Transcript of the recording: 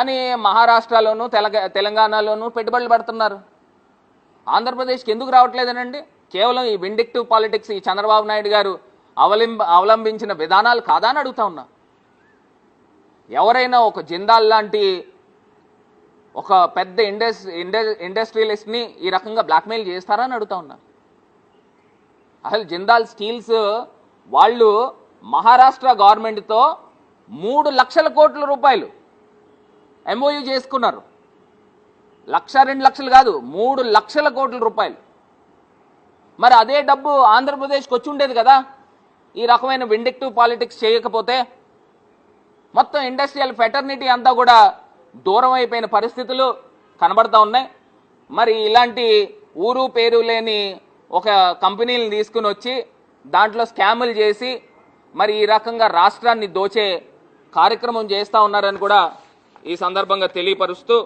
అని మహారాష్ట్రలోను తెలంగా తెలంగాణలోను పెట్టుబడులు పెడుతున్నారు. ఆంధ్రప్రదేశ్కి ఎందుకు రావట్లేదనండి? కేవలం ఈ విండిక్టివ్ పాలిటిక్స్ ఈ చంద్రబాబు నాయుడు గారు అవలంబ అవలంబించిన విధానాలు కాదా అని అడుగుతా ఉన్నా. ఎవరైనా ఒక జిందాల్ లాంటి ఒక పెద్ద ఇండస్ ఇండస్ ఇండస్ట్రియలిస్ట్ని ఈ రకంగా బ్లాక్మెయిల్ చేస్తారా అని అడుగుతా ఉన్నా. అసలు జిందాల్ స్టీల్స్ వాళ్ళు మహారాష్ట్ర గవర్నమెంట్తో మూడు లక్షల కోట్ల రూపాయలు ఎంఓయూ చేసుకున్నారు. లక్ష రెండు లక్షలు కాదు మూడు లక్షల కోట్ల రూపాయలు. మరి అదే డబ్బు ఆంధ్రప్రదేశ్కి వచ్చి ఉండేది కదా? ఈ రకమైన విండిక్టివ్ పాలిటిక్స్ చేయకపోతే మొత్తం ఇండస్ట్రియల్ ఫెటర్నిటీ అంతా కూడా దూరం అయిపోయిన పరిస్థితులు కనబడతా ఉన్నాయి. మరి ఇలాంటి ఊరు పేరు లేని ఒక కంపెనీని తీసుకుని వచ్చి దాంట్లో స్కాములు చేసి మరి ఈ రకంగా రాష్ట్రాన్ని దోచే కార్యక్రమం చేస్తూ ఉన్నారని కూడా ఈ సందర్భంగా తెలియపరుస్తూ